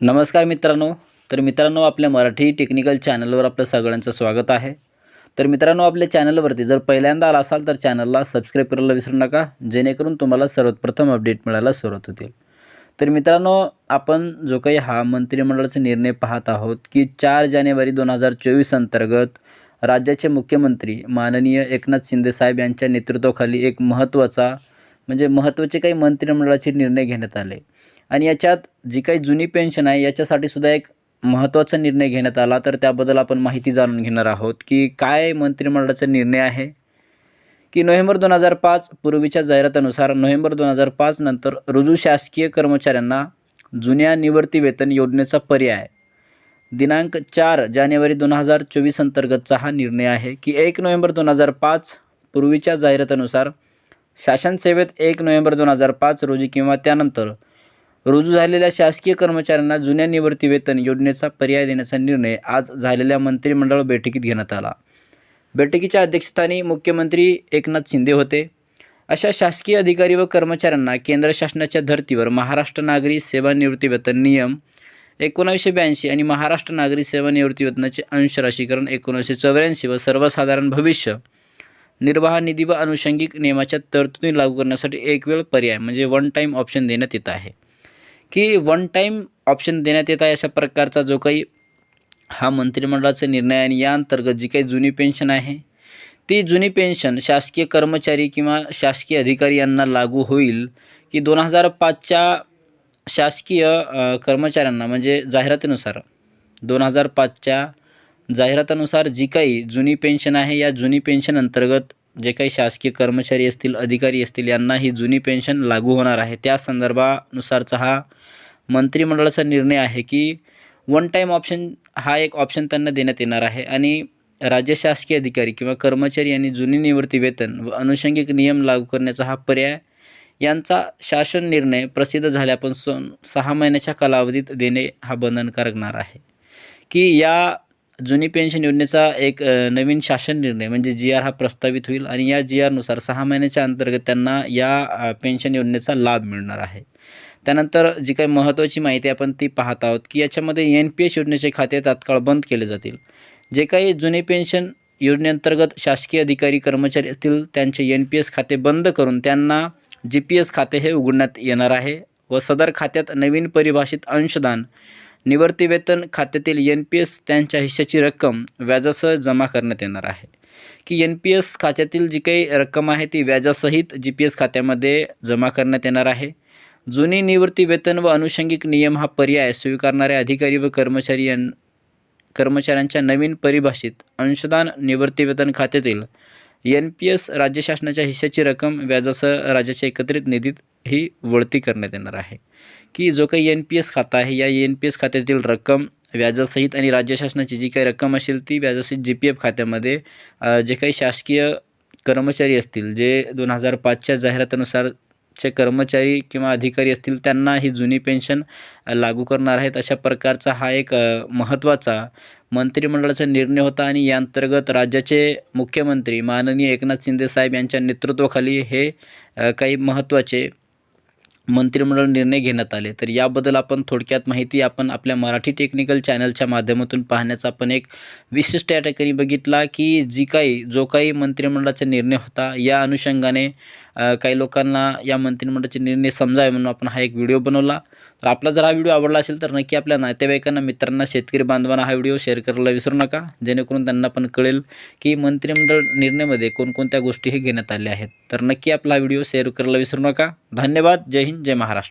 नमस्कार मित्रांनो. तर मित्रांनो आपल्या मराठी टेक्निकल चॅनलवर आपलं सगळ्यांचं स्वागत आहे. तर मित्रांनो आपल्या चॅनलवरती जर पहिल्यांदा आला असाल तर चॅनलला सबस्क्राईब करायला विसरू नका जेणेकरून तुम्हाला सर्वप्रथम अपडेट मिळायला सुरुवात होतील. तर मित्रांनो आपण जो काही हा मंत्रिमंडळाचा निर्णय पाहत आहोत की चार जानेवारी दोन हजार चोवीस अंतर्गत राज्याचे मुख्यमंत्री माननीय एकनाथ शिंदेसाहेब यांच्या नेतृत्वाखाली एक महत्त्वाचा म्हणजे महत्त्वाचे काही मंत्रिमंडळाचे निर्णय घेण्यात आले. आणि याच्यात जी काही जुनी पेन्शन आहे याच्यासाठी सुद्धा एक महत्त्वाचा निर्णय घेण्यात आला. तर त्याबद्दल आपण माहिती जाणून घेणार आहोत की काय मंत्रिमंडळाचा निर्णय आहे की नोव्हेंबर दोन हजार पाच पूर्वीच्या जाहिरातानुसार नोव्हेंबर दोन हजार पाच नंतर रुजू शासकीय कर्मचाऱ्यांना जुन्या निवृत्ती वेतन योजनेचा पर्याय. दिनांक चार जानेवारी दोन हजार चोवीस अंतर्गतचा हा निर्णय आहे की एक नोव्हेंबर दोन हजार पाच पूर्वीच्या जाहिरातानुसार शासन सेवेत एक नोव्हेंबर दोन हजार पाच रोजी किंवा त्यानंतर रुजू झालेल्या शासकीय कर्मचाऱ्यांना जुन्या निवृत्ती वेतन योजनेचा पर्याय देण्याचा निर्णय आज झालेल्या मंत्रिमंडळ बैठकीत घेण्यात आला. बैठकीच्या अध्यक्षस्थानी मुख्यमंत्री एकनाथ शिंदे होते. अशा शासकीय अधिकारी व कर्मचाऱ्यांना केंद्र शासनाच्या धर्तीवर महाराष्ट्र नागरी सेवानिवृत्ती वेतन नियम एकोणावीसशे ब्याऐंशी आणि महाराष्ट्र नागरी सेवानिवृत्ती वेतनाचे अंश राशीकरण एकोणीसशे चौऱ्याऐंशी व सर्वसाधारण भविष्य निर्वाह निधी व अनुषंगिक नियमाच्या तरतुदी लागू करण्यासाठी एक वेळ पर्याय म्हणजे वन टाईम ऑप्शन देण्यात येत आहे. की वन टाईम ऑप्शन देण्यात येत आहे अशा प्रकारचा जो काही हा मंत्रिमंडळाचा निर्णय आहे आणि या अंतर्गत जी काही जुनी पेन्शन आहे ती जुनी पेन्शन शासकीय कर्मचारी किंवा शासकीय अधिकारी यांना लागू होईल की दोन हजार पाचच्या शासकीय कर्मचाऱ्यांना म्हणजे जाहिरातीनुसार दोन हजार पाचच्या जाहिरातानुसार जी काही जुनी पेन्शन आहे या जुनी पेन्शन अंतर्गत जे काही शासकीय कर्मचारी असतील अधिकारी असतील यांना ही जुनी पेन्शन लागू होणार आहे. त्या संदर्भानुसारचा हा मंत्रिमंडळाचा निर्णय आहे की वन टाईम ऑप्शन हा एक ऑप्शन त्यांना देण्यात येणार आहे आणि राज्य शासकीय अधिकारी किंवा कर्मचारी यांनी जुनी निवृत्ती वेतन व अनुषंगिक नियम लागू करण्याचा हा पर्याय यांचा शासन निर्णय प्रसिद्ध झाल्यापासून सहा महिन्याच्या कालावधीत देणे हा बंधनकारकणार आहे. की या जुनी पेन्शन योजनेचा एक नवीन शासन निर्णय म्हणजे जी आर हा प्रस्तावित होईल आणि या जी आरनुसार सहा महिन्याच्या अंतर्गत त्यांना या पेन्शन योजनेचा लाभ मिळणार आहे. त्यानंतर जी काही महत्त्वाची माहिती आपण ती पाहत आहोत की याच्यामध्ये एन पी एस योजनेचे खाते तात्काळ बंद केले जातील. जे काही जुने पेन्शन योजनेअंतर्गत शासकीय अधिकारी कर्मचारी असतील त्यांचे एन पी एस खाते बंद करून त्यांना जी पी एस खाते हे उघडण्यात येणार आहे व सदर खात्यात नवीन परिभाषित अंशदान निवृत्ती वेतन खात्यातील एन पी एस त्यांच्या हिश्श्याची रक्कम व्याजासह जमा करण्यात येणार आहे. की एन पी एस खात्यातील जी काही रक्कम आहे ती व्याजासहित जी पी एस खात्यामध्ये जमा करण्यात येणार आहे. जुनी निवृत्ती वेतन व अनुषंगिक नियम हा पर्याय स्वीकारणारे अधिकारी व कर्मचारी यां कर्मचाऱ्यांच्या नवीन परिभाषित अंशदान निवृत्तीवेतन खात्यातील एन पी एस राज्य शासनाच्या हिश्श्याची रक्कम व्याजासह राज्याच्या एकत्रित निधीत ही वळती करण्यात येणार आहे. की जो काही एन पी एस खाता आहे या एन पी एस खात्यातील रक्कम व्याजासहित आणि राज्य शासनाची जी काही रक्कम असेल ती व्याजासहित जी पी एफ खात्यामध्ये जे काही शासकीय कर्मचारी असतील जे दोन हजार पाचच्या जाहिरातीनुसार चे कर्मचारी किंवा अधिकारी असतील त्यांना ही जुनी पेन्शन लागू करणार आहेत. अशा प्रकारचा हा एक महत्त्वाचा मंत्रिमंडळाचा निर्णय होता आणि या अंतर्गत राज्याचे मुख्यमंत्री माननीय एकनाथ शिंदे साहेब यांच्या नेतृत्वाखाली हे काही महत्त्वाचे मंत्रिमंडळ निर्णय घेण्यात आले. तर याबद्दल आपण थोडक्यात माहिती आपण आपल्या मराठी टेक्निकल चॅनलच्या माध्यमातून पाहण्याचा आपण एक विशिष्ट या ठिकाणी बघितला की जी काही जो काही मंत्रिमंडळाचा निर्णय होता या अनुषंगाने काही लोकांना या मंत्रिमंडळाचे निर्णय समजावे म्हणून आपण हा एक व्हिडिओ बनवला. तर आपला जर हा व्हिडिओ आवडला असेल तर नक्की आपल्या नातेवाईकांना मित्रांना शेतकरी बांधवांना हा व्हिडिओ शेअर करायला विसरू नका. जेणेकरून त्यांना पण कळेल की मंत्रिमंडळ निर्णयामध्ये कोणकोणत्या गोष्टी हे घेण्यात आल्या आहेत. तर नक्की आपला हा व्हिडिओ शेअर करायला विसरू नका. धन्यवाद. जय हिंद. जय महाराष्ट्र.